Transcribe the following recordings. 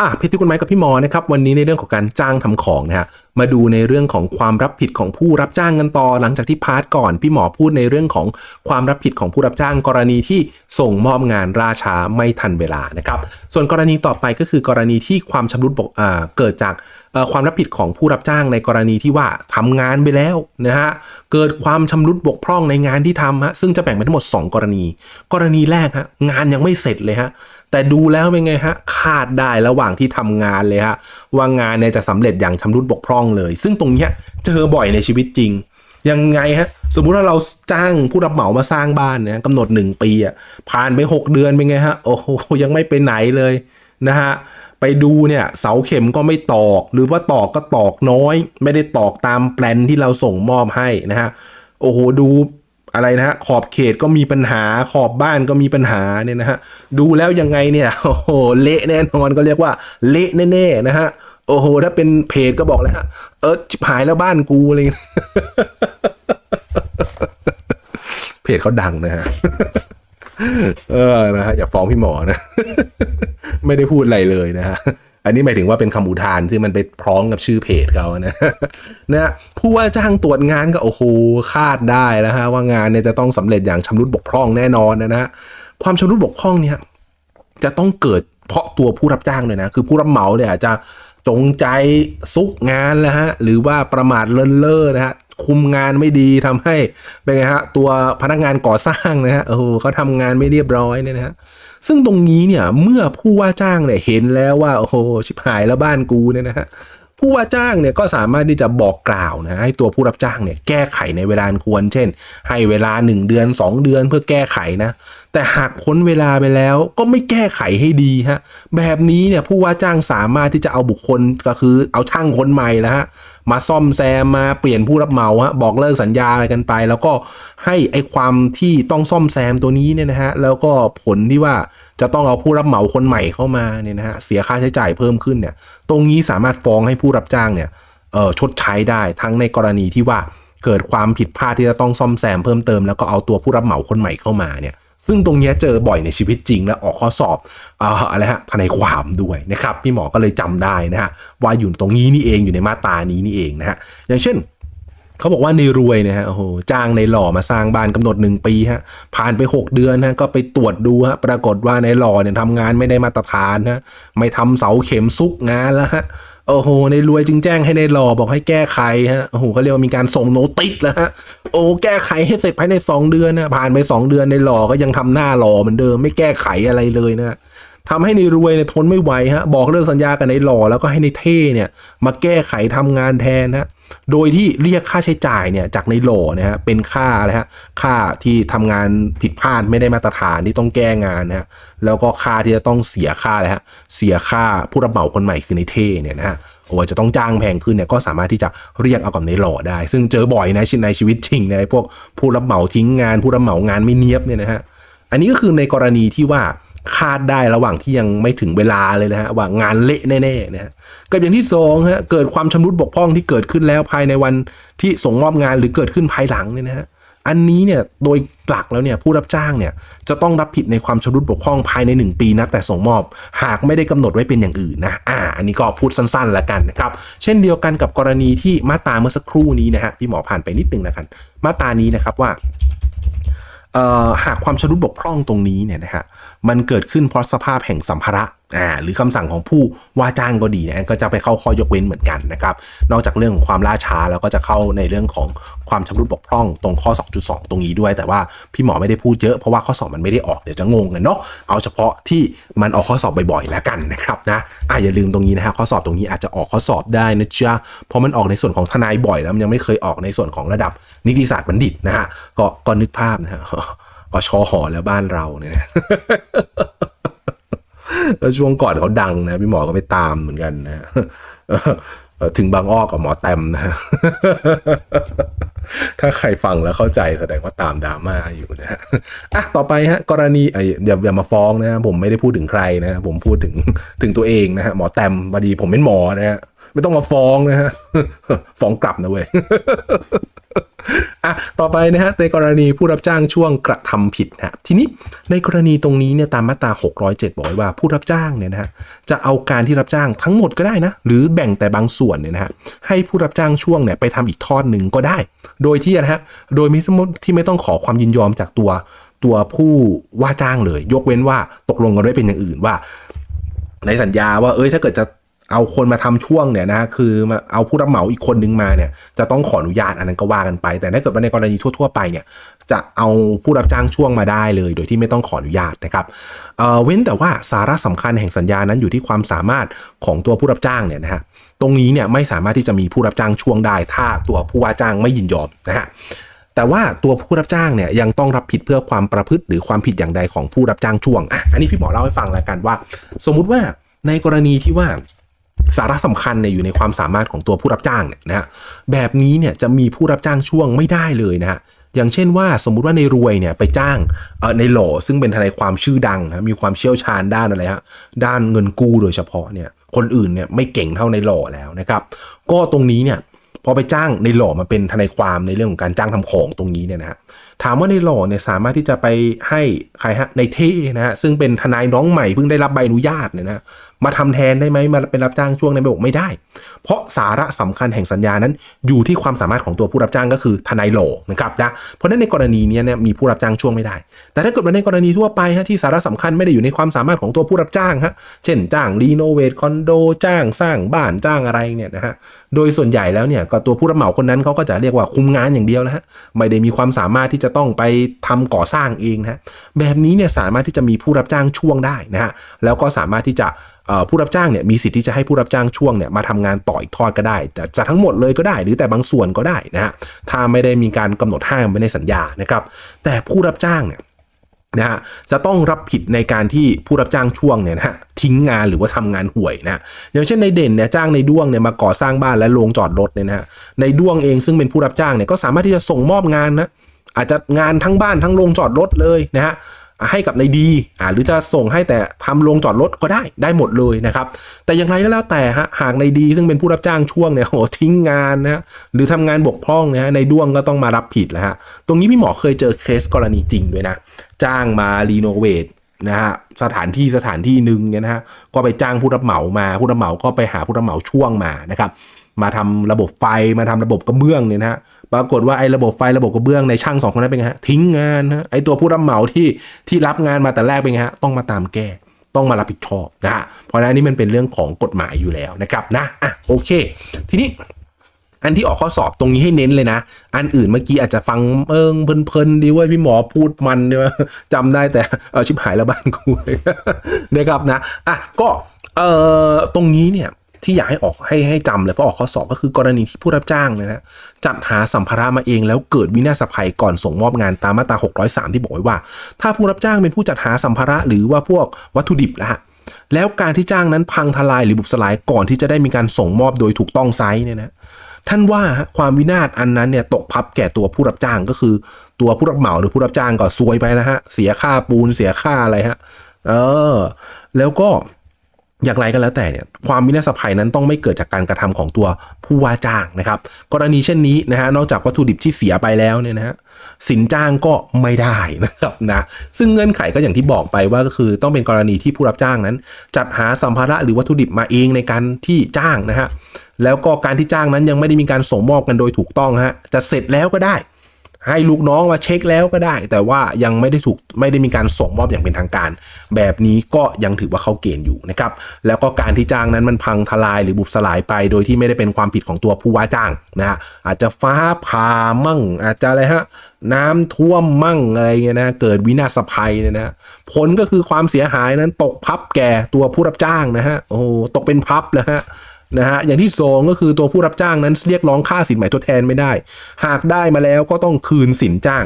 อะพี่ที่คุณไม้กับพี่หมอนะครับวันนี้ในเรื่องของการจ้างทำของนะฮะมาดูในเรื่องของความรับผิดของผู้รับจ้างกันต่อ หลังจากที่พาร์ทก่อนพี่หมอพูดในเรื่องของความรับผิดของผู้รับจ้างกรณีที่ส่งมอบงานราช้าไม่ทันเวลานะครับส่วนกรณีต่อไปก็คือกรณีที่ความชำรุดบกเกิดจาก ความรับผิดของผู้รับจ้างในกรณีที่ว่าทำงานไปแล้วนะฮะเกิดความชำรุดบกพร่องในงานที่ทำฮะซึ่งจะแบ่งเป็นทั้งหมด 2 กรณี กรณีแรกฮะงานยังไม่เสร็จเลยฮะแต่ดูแล้วเป็นไงฮะคาดได้ระหว่างที่ทำงานเลยฮะว่างานเนี่ยจะสำเร็จอย่างชำรุดบกพร่องเลย ซึ่งตรงเนี้ยเจอบ่อยในชีวิตจริงยังไงฮะสมมุติว่าเราจ้างผู้รับเหมามาสร้างบ้านเนี่ยกำหนด 1 ปีอะผ่านไป 6 เดือนเป็นไงฮะโอ้โหยังไม่ไปไหนเลยนะฮะ ไปดูเนี่ยเสาเข็มก็ไม่ตอก หรือว่าตอกก็ตอกน้อย ไม่ได้ตอกตามแปลนที่เราส่งมอบให้นะฮะโอ้โหดูอะไรนะฮะขอบเขตก็มีปัญหาขอบบ้านก็มีปัญหาเนี่ยนะฮะดูแล้วยังไงเนี่ยโอ้โหเละแน่นอนก็เรียกว่าเละแน่ๆนะฮะโอ้โหถ้าเป็นเพจก็บอกเลยฮะเออหายแล้วบ้านกูอะไรเงี้ยเพจเขาดังนะฮะ เออนะฮะอย่าฟ้องพี่หมอนะ ไม่ได้พูดอะไรเลยนะฮะอันนี้หมายถึงว่าเป็นคำอุทานที่มันไปพร้อมกับชื่อเพจเขานะนะผู้ว่าจ้างตรวจงานก็โอ้โหคาดได้แล้วฮะว่างานเนี่ยจะต้องสำเร็จอย่างชำรุดบกพร่องแน่นอนนะฮะความชำรุดบกพร่องเนี่ยจะต้องเกิดเพราะตัวผู้รับจ้างเลยนะ คือผู้รับเหมาเนี่ยจจะจงใจซุกงานแล้วฮะหรือว่าประมาทเลินเล่อนะฮะ คุมงานไม่ดีทำให้เป็นไงฮะตัวพนักงานก่อสร้างนะฮะโอ้โหเขาทำงานไม่เรียบร้อยเนี่ยนะฮะซึ่งตรงนี้เนี่ยเมื่อผู้ว่าจ้างเนี่ยเห็นแล้วว่าโอ้โหชิบหายแล้วบ้านกูเนี่ยนะฮะผู้ว่าจ้างเนี่ยก็สามารถที่จะบอกกล่าวนะให้ตัวผู้รับจ้างเนี่ยแก้ไขในเวลาควร เช่น ให้เวลา 1 เดือน 2 เดือนเพื่อแก้ไขนะ แต่หากพ้นเวลาไปแล้วก็ไม่แก้ไขให้ดีฮะแบบนี้เนี่ยผู้ว่าจ้างสามารถที่จะเอาบุคคลก็คือเอาช่างคนใหม่ล้วฮะมาซ่อมแซมมาเปลี่ยนผู้รับเหมาฮะบอกเลิกสัญญาอะไรกันไป แล้วก็ให้ไอความที่ต้องซ่อมแซมตัวนี้เนี่ยนะฮะแล้วก็ผลที่ว่าจะต้องเอาผู้รับเหมาคนใหม่เข้ามาเนี่ยนะฮะเสียค่าใช้จ่ายเพิ่มขึ้นเนี่ยตรงนี้สามารถฟ้องให้ผู้รับจ้างเนี่ยเออชดใช้ได้ทั้งในกรณีที่ว่าเกิดความผิดพลาดที่จะต้องซ่อมแซมเพิ่มเติมแล้วก็เอาตัวผู้รับเหมาคนใหม่เข้ามาเนี่ย ซึ่งตรงนี้เจอบ่อยในชีวิตจริงและออกข้อสอบอะไรฮะทนายความด้วยนะครับพี่หมอก็เลยจำได้นะฮะว่าอยู่ตรงนี้นี่เองอยู่ในมาตานี้นี่เองนะฮะอย่างเช่นเขาบอกว่าในรวยนะฮะโอ้โหจ้างในหล่อมาสร้างบ้านกำหนด 1 ปีฮะผ่านไป 6 เดือนนะก็ไปตรวจดูฮะปรากฏว่าในหล่อเนี่ยทำงานไม่ได้มาตรฐานนะไม่ทำเสาเข็มซุกงานแล้วฮะ โอ้โห ในรวยจึงแจ้งให้ในหล่อบอกให้แก้ไขฮะ โอ้โหเขาเรียกว่ามีการส่งโนติสแล้วฮะ โอ้แก้ไขให้เสร็จภายใน 2 เดือนนะ ผ่านไป 2 เดือนในหล่อก็ยังทำหน้าหล่อเหมือนเดิม ไม่แก้ไขอะไรเลยนะทำให้ในรวยเนี่ยทนไม่ไหวฮะ บอกเลิกสัญญากับในหล่อแล้วก็ให้ในเท่เนี่ย มาแก้ไขทำงานแทนฮะ โดยที่เรียกค่าใช้จ่ายเนี่ยจากในหลอเนี่ยฮะเป็นค่าอะไรฮะค่าที่ทำงานผิดพลาดไม่ได้มาตรฐานที่ต้องแก้งานนะฮะแล้วก็ค่าที่จะต้องเสียค่าอะไรฮะเสียค่าผู้รับเหมาคนใหม่คือในเท่เนี่ยนะฮะโอ้จะต้องจ้างแพงขึ้นเนี่ยก็สามารถที่จะเรียกเอากับในหลได้ ซึ่งเจอบ่อยนะในชีวิตจริงนะพวกผู้รับเหมาทิ้งงาน ผู้รับเหมางานไม่เนียบเนี่ยนะฮะอันนี้ก็คือในกรณีที่ว่า คาดได้ระหว่างที่ยังไม่ถึงเวลาเลยนะฮะว่างานเละแน่ๆนะฮะกับอย่างที่สองฮะเกิดความชำรุดบกพร่องที่เกิดขึ้นแล้วภายในวันที่ส่งมอบงานหรือเกิดขึ้นภายหลังเนี่ยนะฮะอันนี้เนี่ยโดยหลักแล้วเนี่ยผู้รับจ้างเนี่ยจะต้องรับผิดในความชำรุดบกพร่องภายใน 1 ปีนับแต่ส่งมอบ หากไม่ได้กำหนดไว้เป็นอย่างอื่นนะอ่าอันนี้ก็พูดสั้นๆแล้วกันนะครับเช่นเดียวกันกับกรณีที่มาตาเมื่อสักครู่นี้นะฮะพี่หมอผ่านไปนิดนึงนะครับมาตานี้นะครับว่า หากความชำรุดบกพร่องตรงนี้เนี่ยนะฮะมันเกิดขึ้นเพราะสภาพแห่งสัมภาระ อ่าหรือคำสั่งของผู้ว่าจ้างก็ดีนะก็จะไปเข้าข้อยกเว้นเหมือนกันนะครับนอกจากเรื่องของความล่าช้าแล้วก็จะเข้าในเรื่องของความชำรุดบกพร่องตรงข้อ 2.2 ตรงนี้ด้วย แต่ว่าพี่หมอไม่ได้พูดเยอะเพราะว่าข้อสอบมันไม่ได้ออกเดี๋ยวจะงงกันเนาะเอาเฉพาะที่มันออกข้อสอบบ่อยๆแล้วกันนะครับนะอ่าอย่าลืมตรงนี้นะฮะข้อสอบตรงนี้อาจจะออกข้อสอบได้นะจ๊ะเพราะมันออกในส่วนของทนายบ่อยแล้วมันยังไม่เคยออกในส่วนของระดับนิติศาสตร์บัณฑิตนะฮะก็ก็นึกภาพนะฮะอชอหอแล้วบ้านเราเนี่ย แล้วช่วงก่อนเขาดังนะพี่หมอก็ไปตามเหมือนกันนะถึงบางอ้อกับหมอแตมนะ ถ้าใครฟังแล้วเข้าใจแสดงว่าตามดราม่าอยู่นะฮะอะต่อไปฮะ กรณีไอ้อย่าอย่ามาฟ้องนะ ผมไม่ได้พูดถึงใครนะ ผมพูดถึงถึงตัวเองนะฮะ หมอแตมพอดีผมเป็นหมอนะฮะ ไม่ต้องมาฟ้องนะฮะ ฟ้องกลับนะเว้ย อะต่อไปนะฮะในกรณีผู้รับจ้างช่วงกระทำผิดนะฮะทีนี้ในกรณีตรงนี้เนี่ยตามมาตรา 607 บอกไว้ว่าผู้รับจ้างเนี่ยนะฮะจะเอาการที่รับจ้างทั้งหมดก็ได้นะ หรือแบ่งแต่บางส่วนเนี่ยนะฮะให้ผู้รับจ้างช่วงเนี่ยไปทำอีกทอดหนึ่งก็ได้ โดยที่นะฮะโดยไม่ที่ไม่ต้องขอความยินยอมจากตัวตัวผู้ว่าจ้างเลย ยกเว้นว่าตกลงกันไว้เป็นอย่างอื่นว่า ในสัญญาว่าเอ้ยถ้าเกิดจะ เอาคนมาทำช่วงเนี่ยนะคือมาเอาผู้รับเหมาอีกคนนึงมาเนี่ยจะต้องขออนุญาตอันนั้นก็ว่ากันไป แต่ถ้าเกิดว่าในกรณีทั่วๆไปเนี่ยจะเอาผู้รับจ้างช่วงมาได้เลย โดยที่ไม่ต้องขออนุญาตนะครับเอ่อเว้นแต่ว่าสาระสำคัญแห่งสัญญานั้นอยู่ที่ความสามารถของตัวผู้รับจ้างเนี่ยนะฮะตรงนี้เนี่ยไม่สามารถที่จะมีผู้รับจ้างช่วงได้ ถ้าตัวผู้ว่าจ้างไม่ยินยอมนะฮะแต่ว่าตัวผู้รับจ้างเนี่ยยังต้องรับผิดเพื่อความประพฤติหรือความผิดอย่างใดของผู้รับจ้างช่วงอะอันนี้พี่หมอเล่าให้ฟังแล้วกันว่า สมมุติว่าในกรณีที่ว่า สาระสำคัญเนี่ยอยู่ในความสามารถของตัวผู้รับจ้างเนี่ยนะฮะแบบนี้เนี่ยจะมีผู้รับจ้างช่วงไม่ได้เลยนะฮะอย่างเช่นว่าสมมุติว่าในรวยเนี่ยไปจ้างเออในหล่อซึ่งเป็นทนายความชื่อดังนะมีความเชี่ยวชาญด้านอะไรฮะด้านเงินกู้โดยเฉพาะเนี่ยคนอื่นเนี่ยไม่เก่งเท่าในหล่อแล้วนะครับ ก็ตรงนี้เนี่ยพอไปจ้างในหล่อมาเป็นทนายความในเรื่องของการจ้างทำของตรงนี้เนี่ยนะฮะ ถามว่าในหล่อเนี่ยสามารถที่จะไปให้ใครฮะในเท่นะฮะซึ่งเป็นทนายน้องใหม่เพิ่งได้รับใบอนุญาตเนี่ยนะมาทำแทนได้ไหมมาเป็นรับจ้างช่วงในบอกไม่ได้ เพราะสาระสำคัญแห่งสัญญานั้น อยู่ที่ความสามารถของตัวผู้รับจ้างก็คือทนายหล่อนะครับนะเพราะนั้นในกรณีนี้เนี่ยมีผู้รับจ้างช่วงไม่ได้ แต่ถ้าเกิดว่าในกรณีทั่วไปฮะที่สาระสำคัญไม่ได้อยู่ในความสามารถของตัวผู้รับจ้างฮะเช่นจ้างรีโนเวทคอนโดจ้างสร้างบ้านจ้างอะไรเนี่ยนะฮะโดยส่วนใหญ่แล้วเนี่ยก็ตัวผู้รับเหมาคนนั้นเขาก็จะเรียกว่าคุมงานอย่างเดียวนะฮะไม่ได้มีความสามารถที่จะต้องไปทำก่อสร้างเองนะฮะแบบนี้เนี่ยสามารถที่จะมีผู้รับจ้างช่วงได้นะฮะแล้วก็สามารถที่จะผู้รับจ้างเนี่ยมีสิทธิ์ที่จะให้ผู้รับจ้างช่วงเนี่ยมาทำงานต่ออีกทอดก็ได้ แต่จะทั้งหมดเลยก็ได้ หรือแต่บางส่วนก็ได้นะฮะถ้าไม่ได้มีการกำหนดห้ามไว้ในสัญญานะครับ แต่ผู้รับจ้างเนี่ยนะฮะจะต้องรับผิดในการที่ผู้รับจ้างช่วงเนี่ยนะฮะทิ้งงานหรือว่าทำงานห่วยนะอย่างเช่นในเด่นเนี่ยจ้างในด้วงเนี่ยมาก่อสร้างบ้านและโรงจอดรถเนี่ยนะฮะในด้วงเองซึ่งเป็นผู้รับจ้างเนี่ยก็สามารถที่จะส่งมอบงานนะ อาจจะงานทั้งบ้านทั้งโรงจอดรถเลยนะฮะให้กับในดีอ่าหรือจะส่งให้แต่ทำโรงจอดรถก็ได้ได้หมดเลยนะครับ แต่อย่างไรก็แล้วแต่ฮะหากในดี ซึ่งเป็นผู้รับจ้างช่วงเนี่ยโหทิ้งงานนะฮะหรือทำงานบกพร่องนะฮะในด้วงก็ต้องมารับผิดแล้วฮะตรงนี้พี่หมอเคยเจอเคสกรณีจริงด้วยนะ จ้างมารีโนเวทนะฮะสถานที่สถานที่หนึ่งเนี่ยนะฮะก็ไปจ้างผู้รับเหมามาผู้รับเหมาก็ไปหาผู้รับเหมาช่วงมานะครับ มาทำระบบไฟมาทำระบบกระเบื้องเนี่ยนะฮะปรากฏว่าไอ้ระบบไฟระบบกระเบื้องในช่างสองคนนั้นเป็นไงฮะทิ้งงานนะไอ้ตัวผู้รับเหมาที่ที่รับงานมาแต่แรกเป็นไงฮะต้องมาตามแก้ต้องมารับผิดชอบนะฮะเพราะฉะนั้นนี่มันเป็นเรื่องของกฎหมายอยู่แล้วนะครับนะอะโอเค ทีนี้อันที่ออกข้อสอบตรงนี้ให้เน้นเลยนะ อันอื่นเมื่อกี้อาจจะฟังเอิงเพลินๆดีว่าพี่หมอพูดมันเนี่ยจำได้แต่เออชิบหายแล้วบ้านกูนะครับนะอะก็เอ่อตรงนี้เนี่ย ที่อยากให้ออกให้ให้จำเลยเพราะออกข้อสอบก็คือกรณีที่ผู้รับจ้างเลยนะจัดหาสัมภาระมาเองแล้วเกิดวินาศภัยก่อนส่งมอบงานตามมาตรา 603 ที่บอกไว้ว่า ถ้าผู้รับจ้างเป็นผู้จัดหาสัมภาระหรือว่าพวกวัตถุดิบนะฮะแล้วการที่จ้างนั้นพังทลายหรือบุบสลายก่อนที่จะได้มีการส่งมอบโดยถูกต้องไซส์เนี่ยนะท่านว่าความวินาศอันนั้นเนี่ยตกพับแก่ตัวผู้รับจ้างก็คือ ตัวผู้รับเหมาหรือผู้รับจ้างก็ซวยไปแล้วฮะเสียค่าปูนเสียค่าอะไรฮะเออแล้วก็ อย่างไรก็แล้วแต่เนี่ยความวินาศภัยนั้นต้องไม่เกิดจากการกระทำของตัวผู้ว่าจ้างนะครับ กรณีเช่นนี้นะฮะนอกจากวัตถุดิบที่เสียไปแล้วเนี่ยนะฮะสินจ้างก็ไม่ได้นะครับนะซึ่งเงื่อนไขก็อย่างที่บอกไปว่าก็คือต้องเป็นกรณีที่ผู้รับจ้างนั้น จัดหาสัมภาระหรือวัตถุดิบมาเองในการที่จ้างนะฮะแล้วก็การที่จ้างนั้นยังไม่ได้มีการส่งมอบกันโดยถูกต้องฮะจะเสร็จแล้วก็ได้ ให้ลูกน้องมาเช็คแล้วก็ได้ แต่ว่ายังไม่ได้ถูกไม่ได้มีการส่งมอบอย่างเป็นทางการ แบบนี้ก็ยังถือว่าเข้าเกณฑ์อยู่นะครับแล้วก็การที่จ้างนั้นมันพังทลายหรือบุบสลายไป โดยที่ไม่ได้เป็นความผิดของตัวผู้ว่าจ้างนะฮะอาจจะฟ้าผ่ามั่ง อาจจะอะไรฮะน้ำท่วมมั่งอะไรเงี้ยนะเกิดวินาศภัยเนี่ยนะผลก็คือความเสียหายนั้นตกพับแก่ตัวผู้รับจ้างนะฮะโอ้ตกเป็นพับนะฮะ นะฮะอย่างที่สองก็คือตัวผู้รับจ้างนั้นเรียกร้องค่าสินใหม่ทดแทนไม่ได้ หากได้มาแล้วก็ต้องคืนสินจ้าง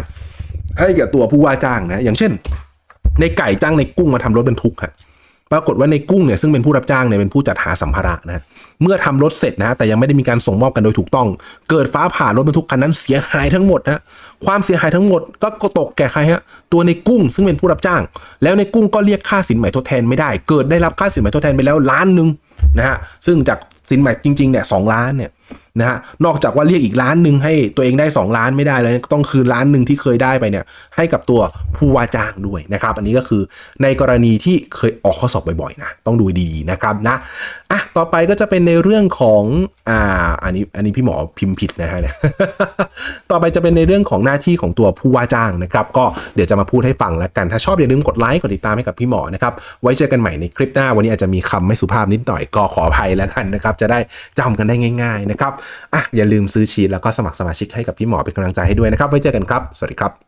ให้กับตัวผู้ว่าจ้างนะอย่างเช่น ในไก่จ้างในกุ้งมาทำรถบรรทุกฮะ ปรากฏว่าในกุ้งเนี่ยซึ่งเป็นผู้รับจ้างเนี่ยเป็นผู้จัดหาสัมภาระนะเมื่อทำรถเสร็จนะแต่ยังไม่ได้มีการส่งมอบกันโดยถูกต้อง เกิดฟ้าผ่ารถบรรทุกคันนั้นเสียหายทั้งหมดนะความเสียหายทั้งหมดก็ตกแก่ใครฮะตัวในกุ้งซึ่งเป็นผู้รับจ้าง แล้วในกุ้งก็เรียกค่าสินใหม่ทดแทนไม่ได้ เกิดได้รับค่าสินใหม่ทดแทนไปแล้วล้านหนึ่งนะฮะซึ่งจากสินใหม่จริงๆเนี่ยสองล้านเนี่ย นะฮะนอกจากว่าเรียกอีกล้านหนึ่งให้ตัวเองได้ 2 ล้านไม่ได้เลยต้องคืนล้านหนึ่งที่เคยได้ไปเนี่ยให้กับตัวผู้ว่าจ้างด้วยนะครับ อันนี้ก็คือในกรณีที่เคยออกข้อสอบบ่อยๆนะต้องดูดีๆนะครับนะอะต่อไปก็จะเป็นในเรื่องของอ่าอันนี้อันนี้พี่หมอพิมพ์ผิดนะฮะต่อไปจะเป็นในเรื่องของหน้าที่ของตัวผู้ว่าจ้างนะครับ ก็เดี๋ยวจะมาพูดให้ฟังแล้วกัน ถ้าชอบอย่าลืมกดไลค์กดติดตามให้กับพี่หมอนะครับไว้เจอกันใหม่ในคลิปหน้าวันนี้อาจจะมีคำไม่สุภาพนิดหน่อยก็ขออภัยแล้วกันนะครับจะได้จำกันได้ง่ายๆนะครับอะอย่าลืมซื้อชีตแล้วก็สมัครสมาชิกให้กับพี่หมอเป็นกำลังใจให้ด้วยนะครับไว้เจอกันครับ สวัสดีครับ